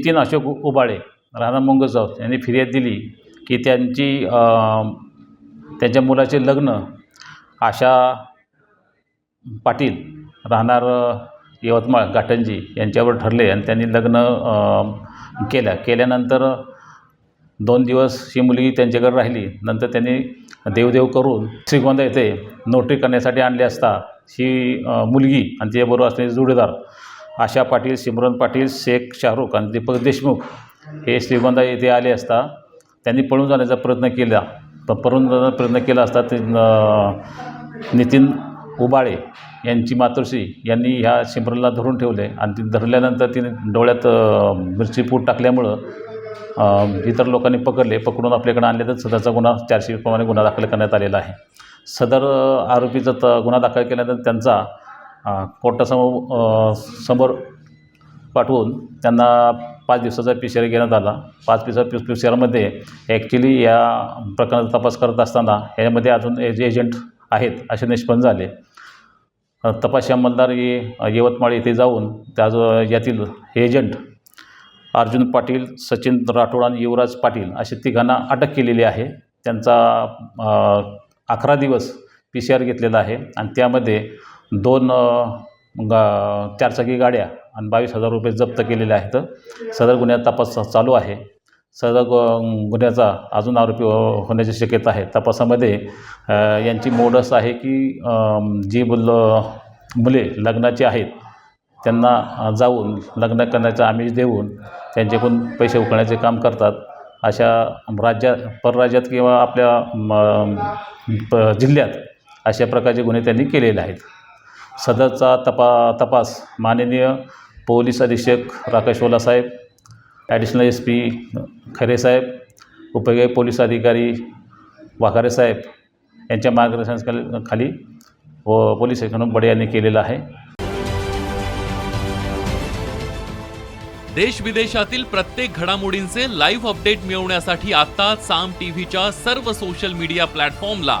नितीन अशोक उबाळे राणा मुंगजाव यांनी फिर्याद दिली की त्यांची त्यांच्या मुलाचे लग्न आशा पाटील राहणार यवतमाळ घाटंजी यांच्यावर ठरले आणि त्यांनी लग्न केलं केल्यानंतर दोन दिवस ही मुलगी त्यांच्याकडे राहिली. नंतर त्यांनी देवदेव करून श्रीगोंदा येथे नोटरी करण्यासाठी आणली असता ही मुलगी आणि तिच्याबरोबर असलेले जोडीदार आशा पाटील सिमरन पाटील शेख शाहरुख आणि दीपक देशमुख हे श्रीगोंदा येथे आले असता त्यांनी पळून जाण्याचा प्रयत्न केला. तर पळून जाण्याचा प्रयत्न केला असता ते नितीन उबाळे यांची मातोश्री यांनी ह्या सिमरनला धरून ठेवले आणि ती धरल्यानंतर तिने डोळ्यात मिरची पूट टाकल्यामुळं इतर लोकांनी पकडले. पकडून आपल्याकडे आणले तर सदरचा गुन्हा चारशे प्रमाणे गुन्हा दाखल करण्यात आलेला आहे. सदर आरोपीचा त गुन्हा दाखल केल्यानंतर त्यांचा कोर्टासमोर समोर पाठवून त्यांना पाच दिवसाचा पी सी आर घेण्यात आला. पाच दिवसा पी पी सी आरमध्ये ॲक्च्युली या प्रकरणाचा तपास करत असताना यामध्ये अजून जे एजंट आहेत असे निष्पन्न झाले. तपासी अंमलदार यवतमाळ येथे जाऊन त्या यातील हे एजंट अर्जुन पाटील सचिन राठोड आणि युवराज पाटील असे तिघांना अटक केलेली आहे. त्यांचा अकरा दिवस पी सी आर घेतलेला आहे. आणि त्यामध्ये दोन गा चारचाकी गाड्या आणि बावीस हजार रुपये जप्त केलेले आहेत. सदर गुन्ह्यात तपास चालू आहे. सदर गु- गुन्ह्याचा अजून आरोपी हो- होण्याची शक्यता आहे. तपासामध्ये यांची मोडस आहे की जी मुल मुले लग्नाची आहेत त्यांना जाऊन लग्न करण्याचं आमिष देऊन त्यांच्याकडून पैसे उकळण्याचे काम करतात. अशा राज्यात परराज्यात किंवा आपल्या म, प- जिल्ह्यात अशा प्रकारचे गुन्हे त्यांनी केलेले आहेत. सदरचा तपा तपास माननीय पोलीस अधीक्षक Rakesh Ola saheb additional S P Khare saheb उपयोगी पोलीस अधिकारी वाघारे साहेब यांच्या मार्गदर्शनाखाली खाली व पोलीस म्हणून बडे यांनी केलेलं आहे. देश विदेशातील प्रत्येक घडामोडींचे लाईव्ह अपडेट मिळवण्यासाठी आता साम टीव्हीच्या सर्व सोशल मीडिया प्लॅटफॉर्मला